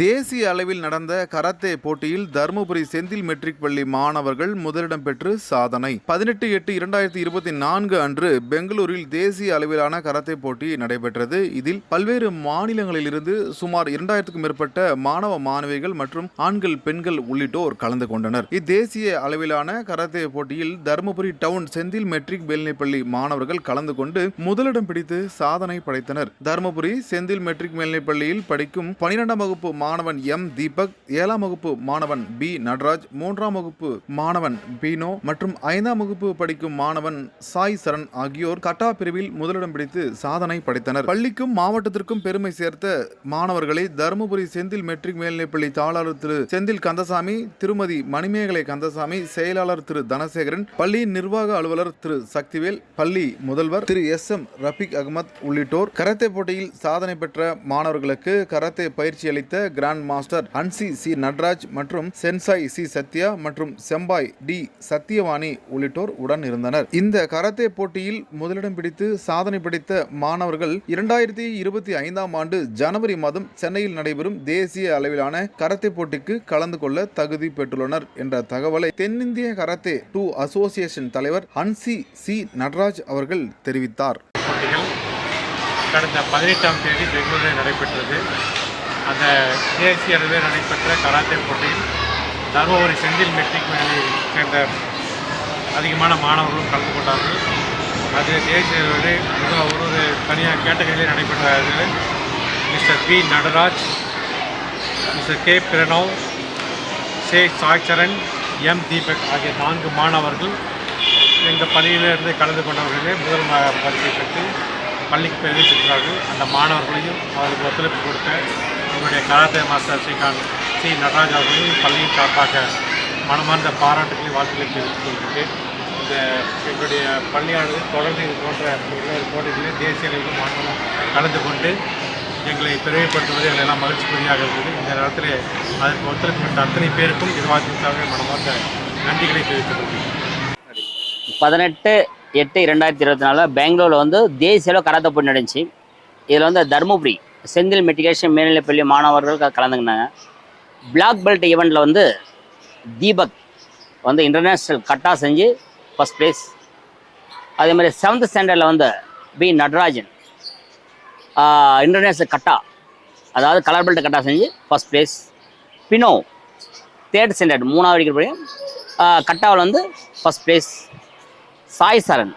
தேசிய அளவில் நடந்த கராத்தே போட்டியில் தருமபுரி செந்தில் மெட்ரிக் பள்ளி மாணவர்கள் முதலிடம் பெற்று சாதனை. பதினெட்டு எட்டு இரண்டாயிரத்தி இருபத்தி நான்கு அன்று பெங்களூரில் தேசிய அளவிலான கராத்தே போட்டி நடைபெற்றது. இதில் பல்வேறு மாநிலங்களிலிருந்து சுமார் இரண்டாயிரத்துக்கும் மேற்பட்ட மாணவ மாணவிகள் மற்றும் ஆண்கள் பெண்கள் உள்ளிட்டோர் கலந்து கொண்டனர். இத்தேசிய அளவிலான கராத்தே போட்டியில் தருமபுரி டவுன் செந்தில் மெட்ரிக் மேல்நிலைப்பள்ளி மாணவர்கள் கலந்து கொண்டு முதலிடம் பிடித்து சாதனை படைத்தனர். தருமபுரி செந்தில் மெட்ரிக் மேல்நிலைப்பள்ளியில் படிக்கும் பனிரெண்டாம் வகுப்பு மாணவன் எம் தீபக் ஏழாம் வகுப்பு மாணவன் பி நடராஜ் மூன்றாம் வகுப்பு மாணவன் பீனோ மற்றும் ஐந்தாம் வகுப்பு படிக்கும் மாணவன் சாய் சரண் ஆகியோர் கட்டா பிரிவில் முதலிடம் பிடித்து சாதனை படைத்தனர். பள்ளிக்கும் மாவட்டத்திற்கும் பெருமை சேர்த்த மாணவர்களை தருமபுரி செந்தில் மெட்ரிக் மேல்நிலைப்பள்ளி தாளாளர் திரு செந்தில் கந்தசாமி திருமதி மணிமேகலை கந்தசாமி செயலாளர் திரு தனசேகரன் பள்ளியின் நிர்வாக அலுவலர் திரு சக்திவேல் பள்ளி முதல்வர் திரு எஸ் எம் ரஃபிக் அகமத் உள்ளிட்டோர் கராத்தே போட்டியில் சாதனை பெற்ற மாணவர்களுக்கு கராத்தே பயிற்சி அளித்த grand master Hanshi C Natraj மற்றும் சென்சாய் சி சத்யா மற்றும் செம்பாய் டி சத்யவாணி உள்ளிட்டோர் உடன் இருந்தனர். இந்த கராத்தே போட்டியில் முதலிடம் பிடித்து சாதனை படைத்த மாணவர்கள் இரண்டாயிரத்தி இருபத்தி ஐந்தாம் ஆண்டு ஜனவரி மாதம் சென்னையில் நடைபெறும் தேசிய அளவிலான கராத்தே போட்டிக்கு கலந்து கொள்ள தகுதி பெற்றுள்ளனர் என்ற தகவலை தென்னிந்திய கராத்தே டூ அசோசியேஷன் தலைவர் ஹன்சி சி நடராஜ் அவர்கள் தெரிவித்தார். கடந்த பதினெட்டாம் தேதி பெங்களூரில் நடைபெற்றது. அந்த தேசிய அளவில் நடைபெற்ற கராத்தே போட்டியில் தருமபுரி செந்தில் மெட்ரிக் மேலையை சேர்ந்த அதிகமான மாணவர்களும் கலந்து கொண்டார்கள். அது தேசிய அளவில் மிக ஒரு தனியாக கேட்டகரியிலே நடைபெற்ற mister P. Natraj mister K. Pranav சே. சாய்சரன் எம். தீபக் ஆகிய நான்கு மாணவர்கள் எங்கள் பள்ளியிலிருந்து கலந்து கொண்டவர்களே முதல் பரிசை பெற்று பள்ளிக்கு பெருமை சென்றார்கள் அந்த மாணவர்களையும் அவர்களுக்கு ஒத்துழைப்பு கொடுத்த நம்முடைய karate master Srikanth C. Natraj அவர்களும் பள்ளியின் சார்பாக மனமார்ந்த பாராட்டுகளை வாழ்த்துக்களை தெரிவித்துக் கொள்கிறேன் இந்த எங்களுடைய பள்ளியானது தொடர்ந்து இது போன்ற பல்வேறு போட்டிகளில் தேசிய அளவில் மாணவர்கள் கலந்து கொண்டு எங்களை பெருமைப்படுத்துவது எங்களை எல்லாம் மகிழ்ச்சிக்குரியாக இருந்தது இந்த நேரத்தில் அதற்கு ஒத்துழைக்கப்பட்ட அத்தனை பேருக்கும் நிர்வாகத்தின் சார்பில் மனமார்ந்த நன்றிகளை தெரிவித்துக் கொள்கிறேன் பதினெட்டு எட்டு ரெண்டாயிரத்தி இருபத்தி நாலில் பெங்களூரில் வந்து தேசிய அளவு கராத்தே போட்டி நடந்துச்சு. இதில் வந்து தருமபுரி செந்தில் மெட்ரிகேஷன் மேல்நிலைப்பள்ளி மாணவர்கள் க- கலந்துக்கினாங்க. பிளாக் பெல்ட் ஈவெண்ட்டில் வந்து தீபக் வந்து இன்டர்நேஷ்னல் கட்டா செஞ்சு ஃபஸ்ட் ப்ளேஸ் அதே மாதிரி செவன்த் ஸ்டாண்டர்டில் வந்து பி நடராஜன் இன்டர்நேஷ்னல் கட்டா அதாவது கலர் பெல்ட் கட்டா செஞ்சு ஃபஸ்ட் ப்ளேஸ் பினோ தேர்ட் ஸ்டாண்டர்ட் மூணாவது படிக்கிற கட்டாவில் வந்து ஃபஸ்ட் ப்ளேஸ் சாய் சரண்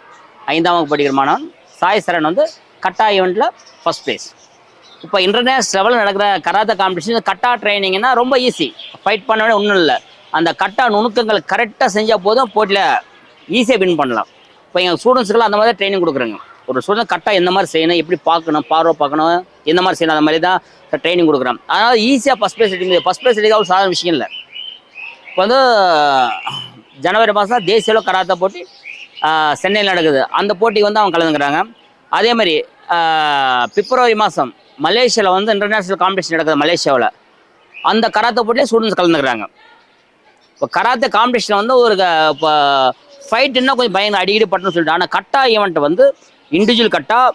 ஐந்தாம் வகுப்பு படிக்கிற மாணவன் சாய் சரண் வந்து கட்டா ஈவெண்ட்டில் ஃபஸ்ட் ப்ளேஸ் இப்போ இன்டர்நேஷனல் லெவலில் நடக்கிற கராத்த காம்படிஷன் கட்டா ட்ரைனிங்னா ரொம்ப ஈஸி ஃபைட் பண்ண ஒன்றும் இல்லை. அந்த கட்டா நுணுக்கங்கள் கரெக்டாக செஞ்சால் போதும் போட்டியில் ஈஸியாக வின் பண்ணலாம். இப்போ எங்கள் ஸ்டூடெண்ட்ஸுக்கெல்லாம் அந்த மாதிரி ட்ரைனிங் கொடுக்குறாங்க. ஒரு ஸ்டூடெண்ட் கரெக்டாக எந்த மாதிரி செய்யணும் எப்படி பார்க்கணும் பார்வை பார்க்கணும் எந்த மாதிரி செய்யணும் அந்த மாதிரி தான் ட்ரைனிங் கொடுக்குறோம் அதனால் ஈஸியாக ஃபஸ்ட் ப்ரைஸ் எடுக்க ஃபஸ்ட் ப்ரைஸ் எடுக்க ஒரு சாதாரண விஷயம் இல்லை. இப்போ வந்து ஜனவரி மாதம் தேசிய அளவு கராத்தா போட்டி சென்னையில் நடக்குது. அந்த போட்டிக்கு வந்து அவங்க கலந்துக்கிறாங்க. அதே மாதிரி பிப்ரவரி மாதம் மலேசியாவில் வந்து இன்டர்நேஷ்னல் காம்படிஷன் நடக்குது மலேசியாவில். அந்த கராத்தே போட்டியில் ஸ்டூடெண்ட்ஸ் கலந்துக்கிறாங்க. இப்போ கராத்தே காம்படிஷனில் வந்து ஒரு க- இப்போ ஃபைட்டுன்னா கொஞ்சம் பயங்கர அடிக்கடி பட்டணும்னு சொல்லிட்டு ஆனால் கட்டா ஈவெண்ட் வந்து இண்டிவிஜுவல் கட்டா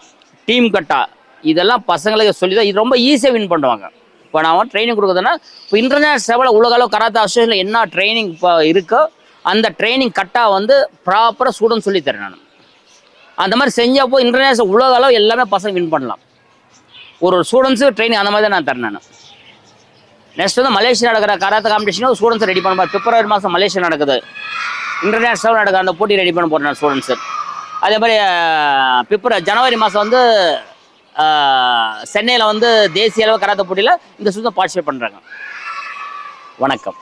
டீம் கட்டா இதெல்லாம் பசங்களுக்கு சொல்லி தான் இது ரொம்ப ஈஸியாக வின் பண்ணுவாங்க. இப்போ நான் ட்ரைனிங் கொடுக்குறதுன்னா இப்போ இன்டர்நேஷனல் லெவலில் உலக அளவு கராத்தே அசோசியேஷனில் என்ன ட்ரைனிங் இப்போ இருக்கோ அந்த ட்ரைனிங் கட்டா வந்து ப்ராப்பராக ஸ்டூடெண்ட் சொல்லித்தரேன் நான். அந்த மாதிரி செஞ்சப்போ இன்டர்நேஷனல் உலக அளவு எல்லாமே பசங்க வின் பண்ணலாம். ஒரு ஒரு ஸ்டூடெண்ட்ஸுக்கு ட்ரைனிங் அந்த மாதிரி தான் நான் தரேன் நான். நெக்ஸ்ட் வந்து மலேசியா நடக்கிற கராத்த காம்படிஷனும் ஸ்டூடெண்ட்ஸ் ரெடி பண்ண பிப்ரவரி மாதம் மலேசியா நடக்குது. இன்டர்நேஷ்னல் நடக்கிற அந்த போட்டி ரெடி பண்ண போகிறேன் ஸ்டூடெண்ட்ஸு அதே மாதிரி பிப்ரவரி ஜனவரி மாதம் வந்து சென்னையில் வந்து தேசிய அளவு கராத்த போட்டியில் இந்த சுத்தம் பார்ட்டிசிபேட் பண்ணுறாங்க வணக்கம்.